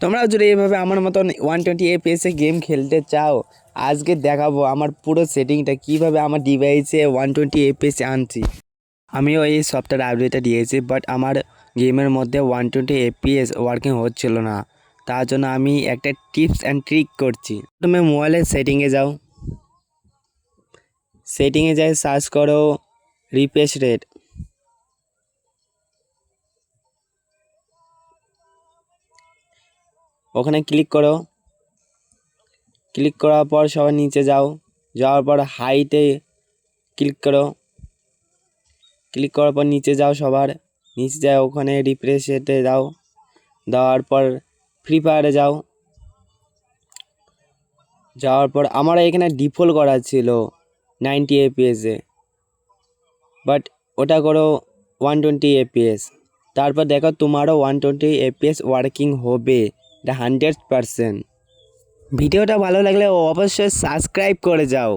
তোমরাও যদি এইভাবে আমার মতন ওয়ান টোয়েন্টি এপিএসে গেম খেলতে চাও, আজকে দেখাবো আমার পুরো সেটিংটা কীভাবে আমার ডিভাইসে ওয়ান টোয়েন্টি এপিএসে আনছি। আমিও এই সফটওয়্যার আপডেটটা দিয়েছি বাট আমার গেমের মধ্যে ওয়ান টোয়েন্টি এপিএস ওয়ার্কিং হচ্ছিল না। তার জন্য আমি একটা টিপস অ্যান্ড ট্রিক করছি। তুমি মোবাইলের সেটিংয়ে যাও। সেটিংয়ে যাই সার্চ করো রিফ্রেশ রেট ওখানে ক্লিক করো। ক্লিক করার পর সবার নিচে যাও। যাওয়ার পর হাইটে ক্লিক করো। ক্লিক করার পর নিচে যাও সবার। নিচে যাও, ওখানে রিফ্রেশেতে যাও। দেওয়ার পর ফ্রি ফায়ারে যাও। যাওয়ার পর আমার এখানে ডিফল্ট করা ছিল নাইনটি এপিএসে বাট ওটা করো ওয়ান টোয়েন্টি এপিএস তারপর দেখো তোমারও ওয়ান টোয়েন্টি এপিএস ওয়ার্কিং হবে। এটা হান্ড্রেড পারসেন্ট ভিডিওটা ভালো লাগলে অবশ্যই সাবস্ক্রাইব করে যাও।